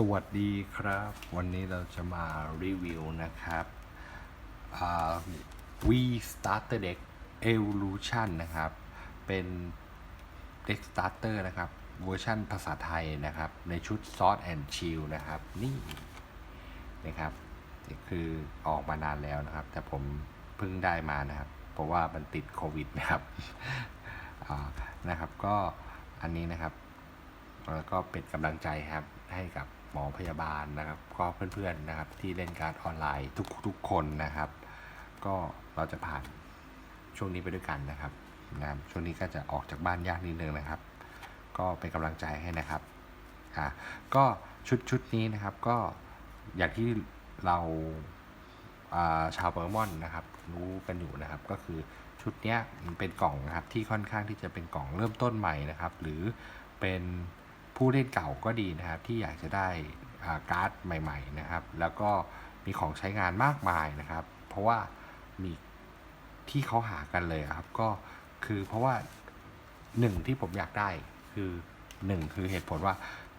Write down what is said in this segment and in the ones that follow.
สวัสดีครับ วันนี้เราจะมารีวิวนะครับอ่า V Starter Deck Evolution นะครับ เป็น Deck Starter นะครับ เวอร์ชันภาษาไทยนะครับ ในชุด Sword and Shield นะครับ นี่นะครับคือออกมานานแล้วนะครับ แต่ผมเพิ่งได้มานะครับ เพราะว่ามันติดโควิดนะครับนะครับ ก็อันนี้นะครับแล้วก็เป็นกำลังใจครับให้กับ มอพยาบาลนะครับ ก็เพื่อนๆนะครับที่เล่นการ์ดออนไลน์ทุกๆคนนะครับ ก็เราจะผ่านช่วงนี้ไปด้วยกันนะครับนะช่วงนี้ก็จะออกจากบ้านยากนิดนึงนะครับ ก็เป็นกำลังใจให้นะครับอะก็ชุดชุดนี้นะครับก็อย่างที่เราาชาวเปอร์มอนนะครับ รู้กันอยู่นะครับ ก็คือชุดเนี้ยมันเป็นกล่องนะครับที่ค่อนข้างที่จะเป็นกล่องเริ่มต้นใหม่นะครับ หรือเป็น ผู้เล่นเก่าก็ดีนะครับ ที่อยากจะได้การ์ดใหม่ๆนะครับ แล้วก็มีของใช้งานมากมายนะครับ เพราะว่ามีที่เขาหากันเลยครับก็คือเพราะว่าหนึ่งที่ผมอยากได้คือหนึ่งคือเหตุผลว่า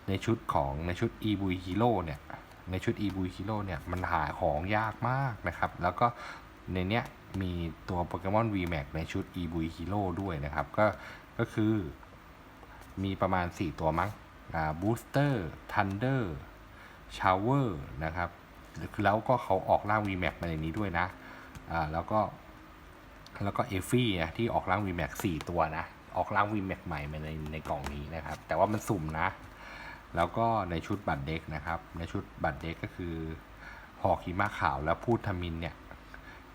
ในชุดของในชุด e v ี Hero เนี่ยในชุด e v ี Hero เนี่ยมันหาของยากมากนะครับ แล้วก็ในเนี้ยมีตัวโปเกมอน VMAX ในชุด e v ี Hero ด้วยนะครับ ก็ก็คือมีประมาณ 4 ตัวมั้ง บูสเตอร์ทันเดอร์ชาวเวอร์นะครับแล้วก็เขาออกร่าง VMAX มาในนี้ด้วยนะอ่าแล้วก็แล้วก็เอฟฟี่ที่ออกร่าง VMAX 4 ตัวนะ ออกร่าง VMAX ใหม่มาในในกล่องนี้นะครับ แต่ว่ามันสุ่มนะ แล้วก็ในชุดบัตรเด็กนะครับ ในชุดบัตรเด็กก็คือหอกหิมะขาวแล้วพูดทมินเนี่ย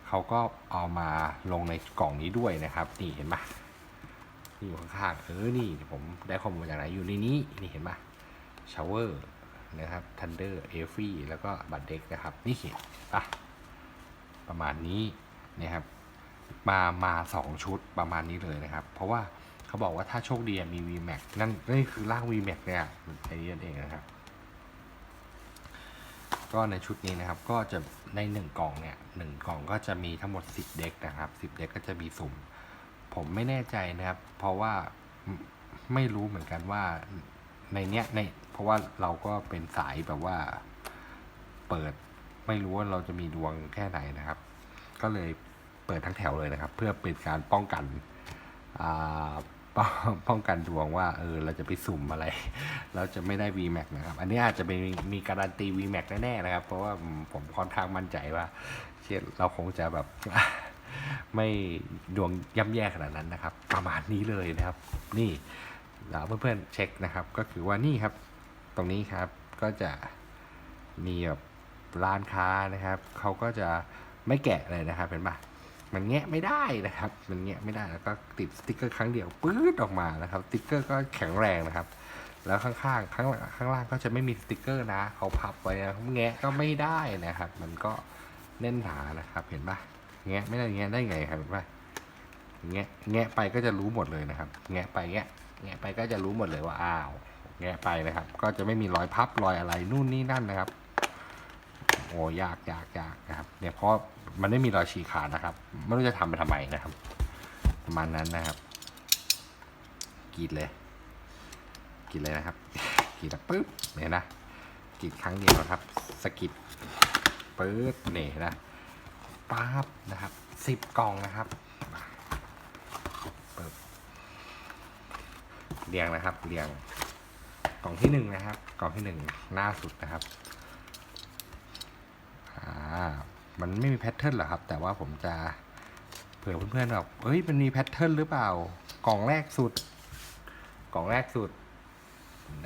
เขาก็เอามาลงในกล่องนี้ด้วยนะครับ นี่เห็นไหม นี่อยู่ข้างๆเออนี่ผมได้ข้อมูลจากไหนอยู่ในนี้นี่เห็นไหมชาวเวอร์นะครับทันเดอร์เอฟฟี่แล้วก็บัตรเด็กนะครับ นี่เห็นปะประมาณนี้นะครับมามาสองชุดประมาณนี้เลยนะครับ เพราะว่าเขาบอกว่าถ้าโชคดีมี VMAX นั่นนี่คือร่าง VMAX เนี่ยไอ้นี่นั่นเองนะครับ ก็ในชุดนี้นะครับก็จะในหนึ่งกล่องเนี่ยหนึ่งกล่องก็จะมีทั้งหมด 10 เด็กนะครับ 10 เด็กก็จะมีสุ่ม ผมไม่แน่ใจนะครับ เพราะว่าไม่รู้เหมือนกันว่าในเนี้ยในเพราะว่าเราก็เป็นสายแบบว่า เปิดไม่รู้ว่าเราจะมีดวงแค่ไหนนะครับ ก็เลยเปิดทั้งแถวเลยนะครับ เพื่อเป็นการป้องกันอ่าป้องป้องกันดวงว่า เออ เราจะไปสุ่มอะไร เราจะไม่ได้ VMAX นะครับ อันนี้อาจจะเป็นมีการันตี VMAX แน่ๆนะครับ เพราะว่าผมค่อนข้างมั่นใจว่า เช่นเราคงจะแบบ ไม่ดวงย่ำแย่ขนาดนั้นนะครับ ประมาณนี้เลยนะครับ นี่แล้วเพื่อนๆเช็คนะครับ ก็คือว่านี่ครับ ตรงนี้ครับก็จะมีแบบร้านค้านะครับเขาก็จะไม่แกะเลยนะครับเห็นปะมันแงะไม่ได้นะครับ มันแงะไม่ได้แล้วก็ติดสติกเกอร์ครั้งเดียวปื๊ดออกมานะครับสติกเกอร์ก็แข็งแรงนะครับ แล้วข้างๆข้างลังข้างล่างก็จะไม่มีสติกเกอร์นะเขาพับไว้นะแงะก็ไม่ได้นะครับ มันก็แน่นหนานะครับเห็นปะ แงะไม่ได้แงะได้ไงครับเห็นปะแงะแงะไปก็จะรู้หมดเลยนะครับ แงะไปแงะแงะไปก็จะรู้หมดเลยว่าอ้าวแงะไปนะครับ ก็จะไม่มีรอยพับรอยอะไรนู่นนี่นั่นนะครับ โอ้ยากยากยากนะครับ เนี่ยเพราะมันไม่มีรอยฉีกขาดนะครับไม่รู้จะทำไปทำไมนะครับ ประมาณนั้นนะครับกรีดเลยกรีดเลยนะครับกรีดแล้วปึ๊บเนี่ยนะกรีดครั้งเดียวครับสกิดปึ๊บเนี่ยนะ ปั๊บนะครับสิบกล่องนะครับเปึ๊บเรียงนะครับเรียงกล่องที่หนึ่งนะครับ กล่องที่หนึ่งหน้าสุดนะครับอ่ามันไม่มีแพทเทิร์นหรอครับ แต่ว่าผมจะเผื่อเพื่อนๆแบบเอ้ยมันมีแพทเทิร์นหรือเปล่า กล่องแรกสุด กล่องแรกสุด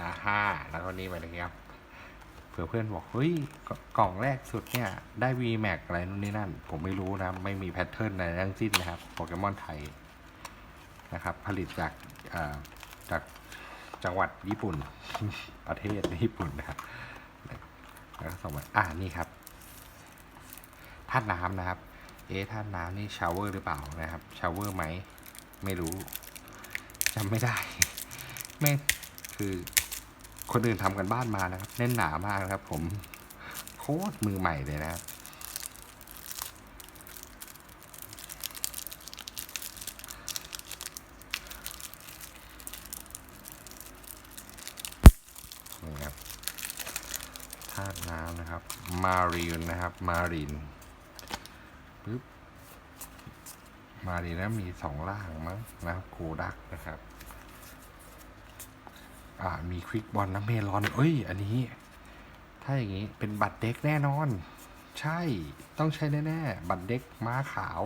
นะห้าแล้วก็นี่ไปเลยครับ ผื่อเพื่อนบอกเฮ้ยกล่องแรกสุดเนี่ยได้ VMAX อะไรนู่นนี่นั่น ผมไม่รู้นะไม่มีแพทเทิร์นอะไรทั้งสิ้นนะครับโปเกมอนไทยนะครับ ผลิตจากจากจังหวัดญี่ปุ่น ประเทศญี่ปุ่นนะครับแล้วก็ส่งมาอ่านี่ครับธาตุน้ำนะครับ เอ๊ะธาตุน้ำนี่ชาวเวอร์หรือเปล่านะครับชาวเวอร์ไหมไม่รู้จำไม่ได้ไม่คือ คนอื่นทำกันบ้านมานะครับแน่นหนามากนะครับ ผมโคตรมือใหม่เลยนะครับนี่ครับธาตุน้ำนะครับ มารีนนะครับ มารินปึ๊บมารีนนะมีสองล่างมั้งนะครับโกดักนะครับ อ่ามีควิกบอลนะเมลอนเอ้ย อันนี้ ถ้าอย่างนี้เป็นบัตรเด็กแน่นอน ใช่ต้องใช้แน่ๆบัตรเด็กม้าขาว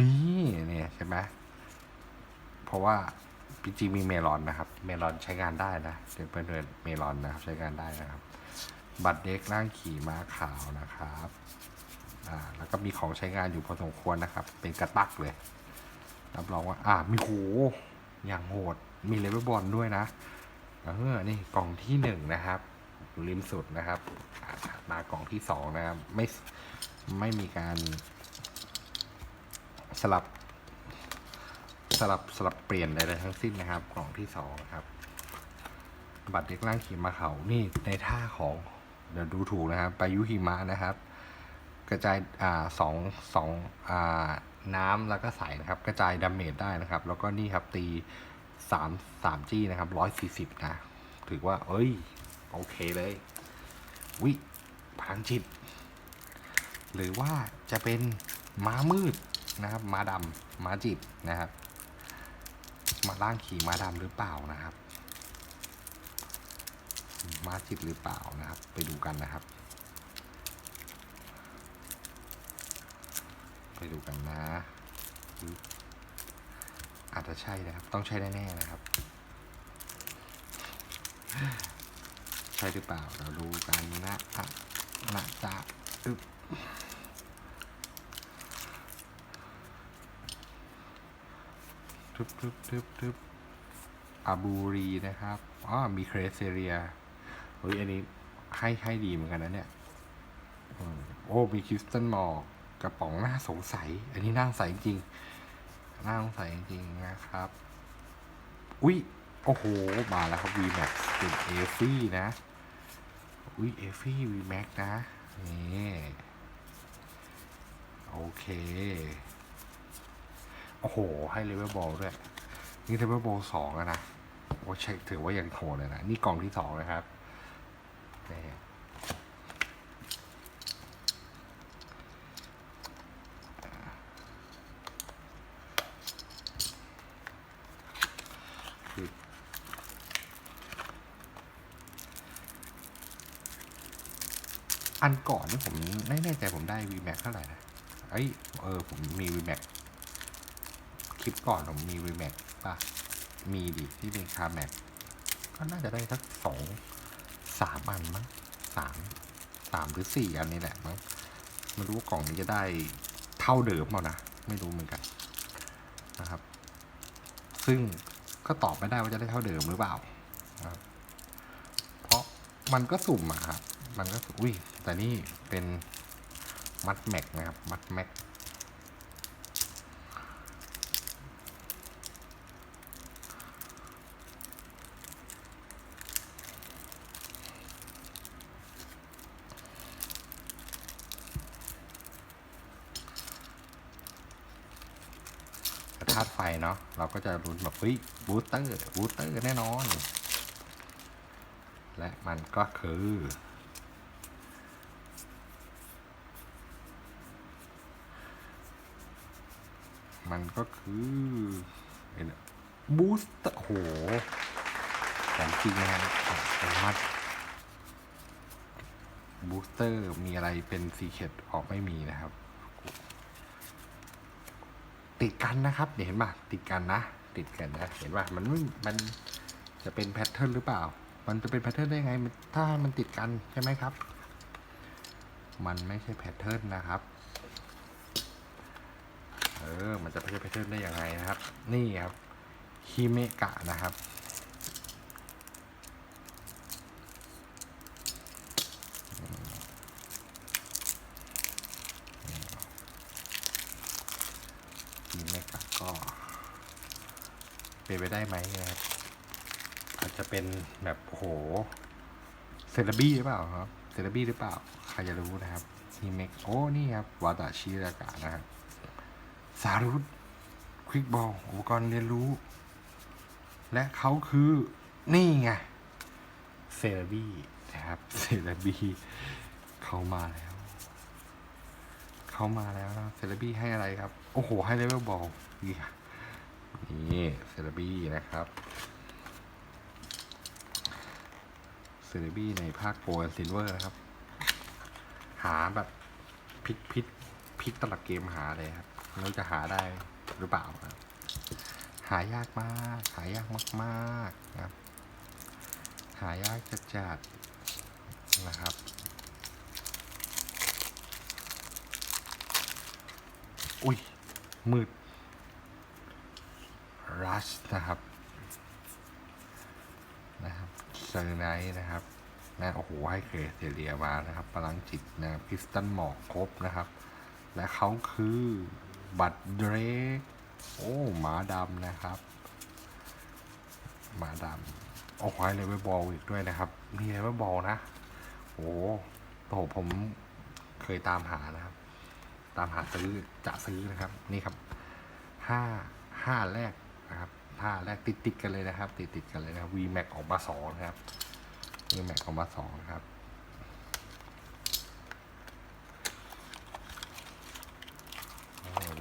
นี่เนี่ยใช่ไหมเพราะว่าจริงมีเมลอนนะครับ เมลอนใช้งานได้นะเดี๋ยวเพื่อนเมลอนนะครับใช้งานได้นะครับ บัตรเด็กร่างขี่ม้าขาวนะครับอ่าแล้วก็มีของใช้งานอยู่พอสมควรนะครับ เป็นกระตักเลยรับรองว่า อ่ามีโหอย่างโหด มีเลเวลบอลด้วยนะ เออนี่กล่องที่หนึ่งนะครับริมสุดนะครับถัดมากล่องที่สองนะครับ ไม่ไม่มีการสลับ สลับสลับเปลี่ยนอะไรทั้งสิ้นนะครับ กล่องที่สองครับ บัตรเด็กล่างขี่มาเขานี่ในท่าของเดี๋ยวดูถูกนะครับไปยุหิมะนะครับ กระจายอ่าสองสองอ่าน้ำแล้วก็ใสนะครับ กระจายดาเมจได้นะครับ แล้วก็นี่ครับตี สามสามจี้นะครับร้อยสี่สิบนะ ถือว่า เอ้ย โอเคเลยวิพลังจิต หรือว่าจะเป็นม้ามืดนะครับ ม้าดำม้าจิตนะครับ มาล่างขี่ม้าดำหรือเปล่านะครับ ม้าจิตหรือเปล่านะครับ ไปดูกันนะครับ ไปดูกันนะ อาจจะใช่นะครับ ต้องใช่แน่ๆนะครับ ใช่หรือเปล่าเราดูกันนะอะนะจ๊ะอึบทึบทึบทึบทึบอาบูรีนะครับ อ๋อ มีเครสเซเรีย เฮ้ย อันนี้ให้ให้ดีเหมือนกันนะเนี่ยอืมโอ้ มีคริสตันมอร์กระป๋องน่าสงสัย อันนี้น่าสงสัยจริง น่าสงสัยจริงๆนะครับ อุ้ยโอ้โห มาแล้วครับ VMAX เป็นเอฟี่นะ อุ้ยเอฟี่ VMAX นะ นี่ โอเค โอ้โห ให้เลเวลบอลด้วย นี่เลเวลบอลสองนะ โอ้เช็คถือว่ายังโหดเลยนะ นี่กล่องที่สองนะครับนี่ อันก่อนนี่ผมไม่แน่ใจผมได้ VMAX เท่าไหร่นะเอ้ยเออผมมี VMAX คลิปก่อนผมมี VMAX ป่ะ มีดิที่เป็นคาแม็กก็น่าจะได้สักสองสามอันมั้งสามสามหรือสี่อันนี้แหละมั้งไม่รู้ว่ากล่องนี้จะได้เท่าเดิมเปล่านะไม่รู้เหมือนกันนะครับ ซึ่งก็ตอบไม่ได้ว่าจะได้เท่าเดิมหรือเปล่านะครับ เพราะมันก็สุ่มอะครับมันก็สุ่มอุ้ย แต่นี่เป็นมัดแม็กนะครับ มัดแม็กธาตุไฟเนาะเราก็จะรุนแบบเฮ้ยบูสเตอร์บูสเตอร์แน่นอน และมันก็คือ มันก็คือบูสเตอร์โหของจริงนะครับสามารถบูสเตอร์มีอะไรเป็นซีเคดออกไม่มีนะครับ ติดกันนะครับเดี๋ยวเห็นป่ะ ติดกันนะ ติดกันนะ เห็นป่ะ มันมันจะเป็นแพทเทิร์นหรือเปล่า มันจะเป็นแพทเทิร์นได้ไง ถ้ามันติดกันใช่ไหมครับ มันไม่ใช่แพทเทิร์นนะครับ เออ มันจะไม่ใช่แพทเทิร์นได้ยังไงนะครับ นี่ครับฮิเมกะนะครับ ฮิเมกะก็เป็นไปได้ไหมนะครับ อาจจะเป็นแบบโอ้โหเซเลบี้หรือเปล่าครับเซเลบี้หรือเปล่า ใครจะรู้นะครับฮิเมกโอ้นี่ครับวาตาชิรากะนะครับ สารุตควิกบอลอุปกรณ์เรียนรู้ และเขาคือนี่ไงเซเลบี้นะครับเซเลบีเขามาแล้ว เขามาแล้วนะเซเลบีให้อะไรครับ โอ้โห ให้เลเวลบอลนี่ค่ะนี่เซเลบีนะครับเซเลบีในภาคโปรซิลเวอร์นะครับ หาแบบพลิกพลิกพลิกตลับเกมหาเลยครับ เราจะหาได้หรือเปล่าครับหายากมาก หายากมากๆนะครับ หายากจัดจัดนะครับอุ้ยมืดรัชนะครับนะครับเซอร์ไนท์นะครับนะโอ้โหให้เคเทเลียมานะครับพลังจิตนะครับคริสตันหมอกครบนะครับ และเขาคือ บัตรเดรกโอ้หมาดำนะครับ หมาดำโอ้โหให้เลเวลบอลอีกด้วยนะครับนี่เลเวลบอลนะโอ้โหผมเคยตามหานะครับ ตามหาซื้อจะซื้อนะครับ นี่ครับห้าห้าแรกนะครับห้าแรกติดติดกันเลยนะครับ ติดติดกันเลยนะครับ V Max ออกมาสองนะครับ V Max ออกมาสองนะครับ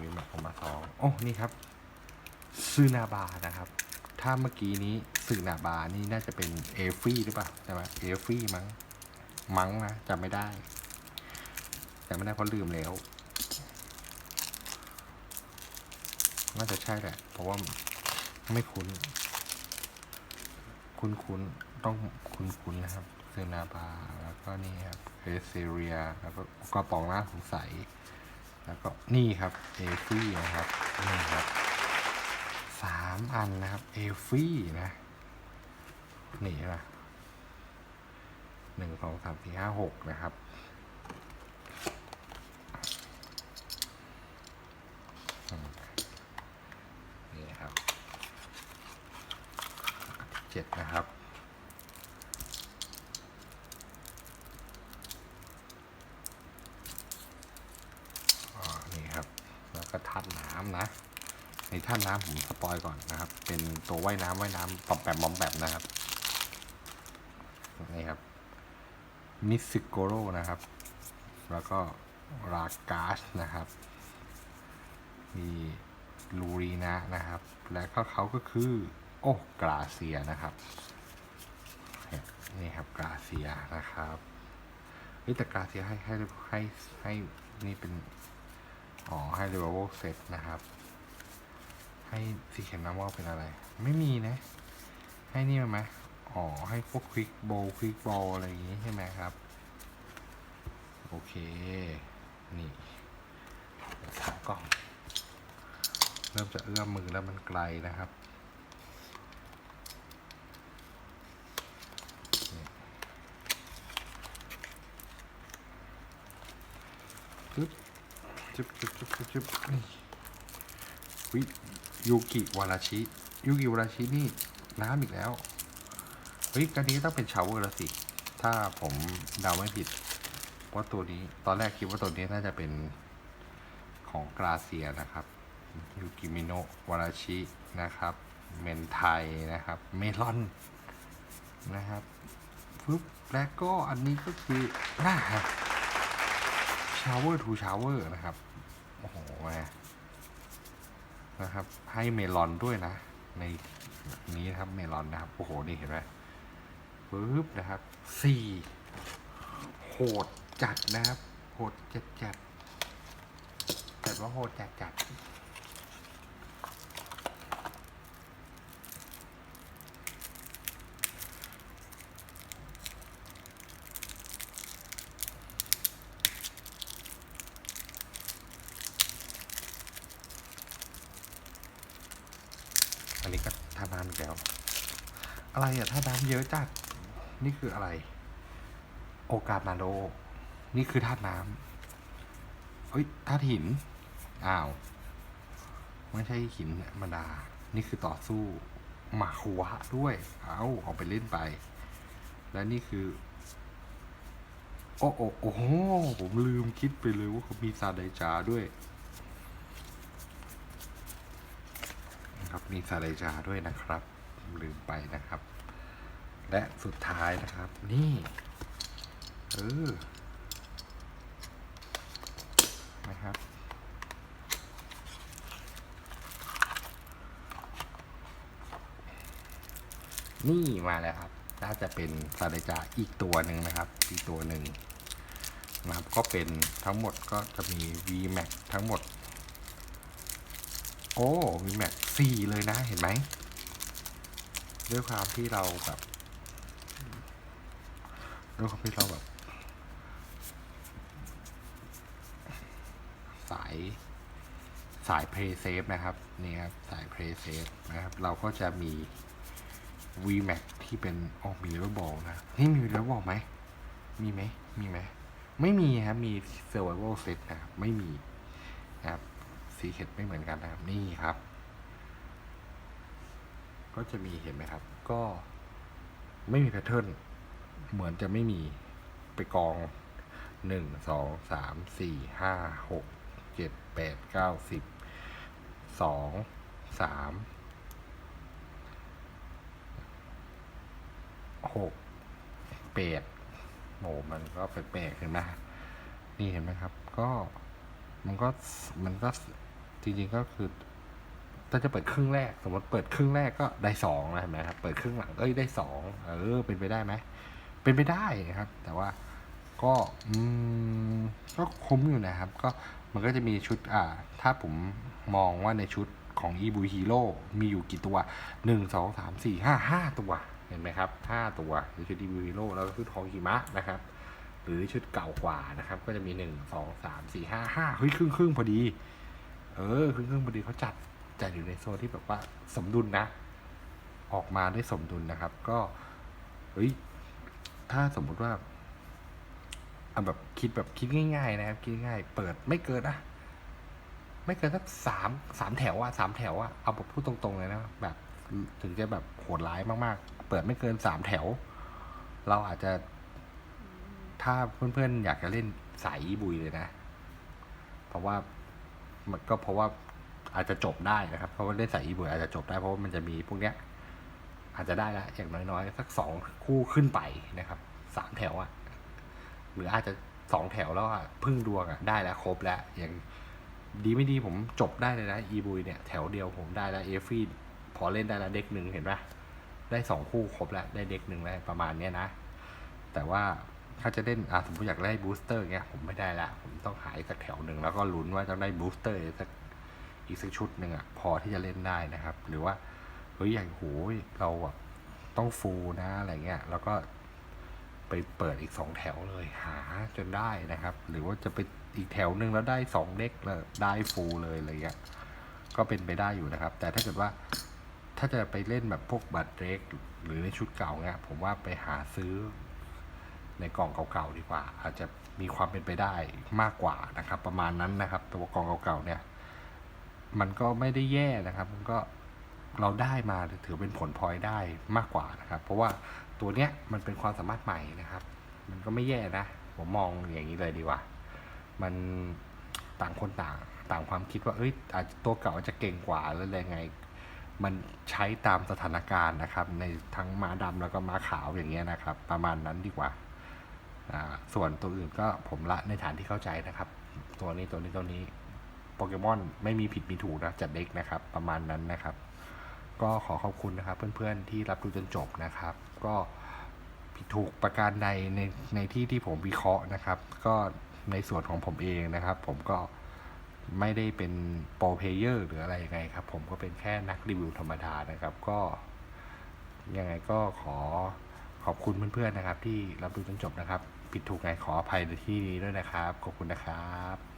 วีแม็กออกมาสองโอ้นี่ครับซึนาบานะครับ ถ้าเมื่อกี้นี้ซึนาบานี่น่าจะเป็นเอฟี่หรือเปล่าใช่ไหมเอฟี่มั้งมั้งนะจำไม่ได้จำไม่ได้เพราะลืมแล้วน่าจะใช่แหละ เพราะว่าไม่คุ้น คุ้นคุ้นต้องคุ้นคุ้นนะครับซึนาบาแล้วก็นี่ครับเอเซเรีย แล้วก็กระป๋องน่าสงสัย แล้วก็นี่ครับเอฟี่นะครับนี่ครับสามอันนะครับเอฟี่นะนี่นะหนึ่งสองสามสี่ห้าหกนะครับนี่ครับเจ็ดนะครับ อ่านี่ครับ แล้วก็ท่านน้ำนะ ใน ท่านน้ำผมสปอยก่อนนะครับ เป็นตัวว่ายน้ำว่ายน้ำปอมแปมบอมแปมนะครับนี่ครับมิซิโกโรนะครับ แล้วก็รากาสนะครับ มีลูรีนะนะครับ และก็เขาก็คือ โอ้กราเซียนะครับนี่ครับกราเซียนะครับเฮ้ยแต่กราเซียให้ให้ให้ให้นี่เป็นอ๋อให้เรเวลเซตนะครับ ให้ซีเคนน้ำว่าเป็นอะไร ไม่มีนะ ให้นี่ไหมอ๋อ ให้พวกควิกโบควิกบอลอะไรอย่างงี้ใช่ไหมครับ โอเค นี่สามกล่อง เริ่มจะเอื้อมมือแล้วมันไกลนะครับจึ๊บจึ๊บจึ๊บจึ๊บจึ๊บจึ๊บนี่ วิยูกิวาราชิ ยูกิวาราชินี่น้ำอีกแล้วเฮ้ยกันนี้ต้องเป็นชาวเวอร์แล้วสิ ถ้าผมเดาไม่ผิดว่าตัวนี้ ตอนแรกคิดว่าตัวนี้น่าจะเป็นของกราเซียนะครับ ยูกิมิโนะวาราชินะครับ เมนไทยนะครับ เมลอนนะครับฟึบและก็อันนี้ก็คือน่าครับชาวเวอร์ทูชาวเวอร์นะครับ นะครับ ให้เมลอนด้วยนะ ในนี้นะครับเมลอนนะครับ โอ้โห นี่เห็นไหมปึ๊บนะครับสี่โหดจัดนะครับ โหดจัดจัดจัดว่าโหดจัดจัดอันนี้ก็ท่าน้ำอีกแล้ว อะไรอะท่าน้ำเยอะจัด นี่คืออะไร โอกาสนาโดนี่คือธาตุน้ำเฮ้ยธาตุหิน อ้าว ไม่ใช่หินธรรมดา นี่คือต่อสู้หมาคุวะด้วย เอาเอาไปเล่นไป และนี่คือ โอ้โอ้โอ้โหผมลืมคิดไปเลยว่าเขามีซาไดจาด้วยนะครับมีซาไดจาด้วยนะครับ ลืมไปนะครับ และสุดท้ายนะครับ นี่เออนะครับนี่มาแล้วครับ น่าจะเป็นซาเดจาอีกตัวหนึ่งนะครับ อีกตัวหนึ่งนะครับ ก็เป็นทั้งหมดก็จะมี VMAX ทั้งหมด โอ้ VMAX สี่เลยนะ เห็นไหม ด้วยความที่เราแบบ ด้วความที่เราแบบ สายสาย Play Safe นะครับ นี่ครับ สาย Play Safe นะครับ เราก็จะมี VMAX ที่เป็นออกมีเลเวอร์บอลนะนี่มีเลเวอร์บอลไหม มีไหม มีไหม ไม่มีครับ มี Survival Set นะครับ ไม่มีนะครับสีเข็ดไม่เหมือนกันนะครับ นี่ครับ ก็จะมีเห็นไหมครับ ก็ไม่มีแพทเทิร์น เหมือนจะไม่มีไปกองหนึ่งสองสามสี่ห้าหกเจ็ดแปดเก้าสิบสองสามหกแปดโหมันก็แปลกๆเห็นไหมนี่เห็นไหมครับ ก็มันก็มันก็จริงๆก็คือ ถ้าจะเปิดครึ่งแรก สมมติเปิดครึ่งแรกก็ได้สองนะเห็นไหมครับ เปิดครึ่งหลังเอ้ยได้สองเออเป็นไปได้ไหม เป็นไปได้ครับ แต่ว่าก็อืมก็คุ้มอยู่นะครับ ก็มันก็จะมีชุดอ่า ถ้าผมมองว่าในชุดของ e b u Hero มีอยู่กี่ตัวหนึ่งสองสามสี่ห้าห้าตัว เห็นไหมครับห้าตัวในชุด e b u Hero แล้วก็ชุดของหิมะนะครับ หรือชุดเก่ากว่านะครับ ก็จะมีหนึ่งสองสามสี่ห้าห้าเฮ้ยครึ่งครึ่งพอดี เออครึ่งครึ่งพอดีเขาจัดจัดอยู่ในโซนที่แบบว่าสมดุลนะ ออกมาได้สมดุลนะครับ ก็เฮ้ย ถ้าสมมุติว่าเอาแบบคิดแบบคิดง่าย ๆ นะครับ คิดง่ายๆเปิดไม่เกินอะไม่เกินสักสามสามแถวอะสามแถวอะเอาแบบพูดตรงๆเลยนะแบบถึงจะแบบโหดร้ายมากๆ เปิดไม่เกินสามแถว เราอาจจะ ถ้าเพื่อนๆอยากจะเล่นสายบุยเลยนะ เพราะว่ามันก็เพราะว่าอาจจะจบได้นะครับ เพราะว่าเล่นสายบุยอาจจะจบได้เพราะว่ามันจะมีพวกเนี้ย อาจจะได้ละอย่างน้อยๆ สักสองคู่ขึ้นไปนะครับสามแถวอะหรืออาจจะสองแถวแล้วอะพึ่งดวงอะได้แล้วครบแล้วอย่างดีไม่ดีผมจบได้เลยนะอีบุยเนี่ยแถวเดียวผมได้แล้วเอฟฟีพอเล่นได้แล้วเด็กหนึ่งเห็นปะได้สองคู่ครบแล้วได้เด็กหนึ่งแล้วประมาณเนี้ยนะ แต่ว่าถ้าจะเล่นอะสมมติอยากได้บูสเตอร์เงี้ยผมไม่ได้ละผมต้องหาอีกสักแถวหนึ่งแล้วก็ลุ้นว่าจะได้บูสเตอร์อีกสักอีกสักชุดหนึ่งอะพอที่จะเล่นได้นะครับ หรือว่า เฮ้ยอย่างโหยเราแบบต้องฟูลนะอะไรเงี้ยแล้วก็ไปเปิดอีกสองแถวเลยหาจนได้นะครับ หรือว่าจะไปอีกแถวหนึ่งแล้วได้สองเด็กแล้วได้ฟูลเลยอะไรเงี้ยก็เป็นไปได้อยู่นะครับ แต่ถ้าเกิดว่าถ้าจะไปเล่นแบบพวกบัตรเล็กหรือในชุดเก่าเนี่ยผมว่าไปหาซื้อในกล่องเก่าๆดีกว่า อาจจะมีความเป็นไปได้มากกว่านะครับ ประมาณนั้นนะครับ ตัวกล่องเก่าๆเนี่ย มันก็ไม่ได้แย่นะครับ มันก็ เราได้มาถือเป็นผลพลอยได้มากกว่านะครับ เพราะว่าตัวเนี้ยมันเป็นความสามารถใหม่นะครับ มันก็ไม่แย่นะผมมองอย่างนี้เลยดีกว่า มันต่างคนต่างต่างความคิดว่าเอ้ยอาจจะตัวเก่าอาจจะเก่งกว่าหรืออะไรไง มันใช้ตามสถานการณ์นะครับ ในทั้งม้าดำแล้วก็ม้าขาวอย่างเงี้ยนะครับ ประมาณนั้นดีกว่าอ่าส่วนตัวอื่นก็ผมละในฐานที่เข้าใจนะครับ ตัวนี้ตัวนี้ตัวนี้โปเกมอนไม่มีผิดมีถูกนะจัดเด็กนะครับ ประมาณนั้นนะครับ ก็ขอขอบคุณนะครับ เพื่อนๆที่รับดูจนจบนะครับ ก็ผิดถูกประการใดในในที่ที่ผมวิเคราะห์นะครับ ก็ในส่วนของผมเองนะครับ ผมก็ไม่ได้เป็นโปรเพเยอร์หรืออะไรยังไงครับ ผมก็เป็นแค่นักรีวิวธรรมดานะครับ ก็ยังไงก็ขอขอบคุณเพื่อนๆนะครับ ที่รับดูจนจบนะครับ ผิดถูกไงขออภัยในที่นี้ด้วยนะครับ ขอบคุณนะครับ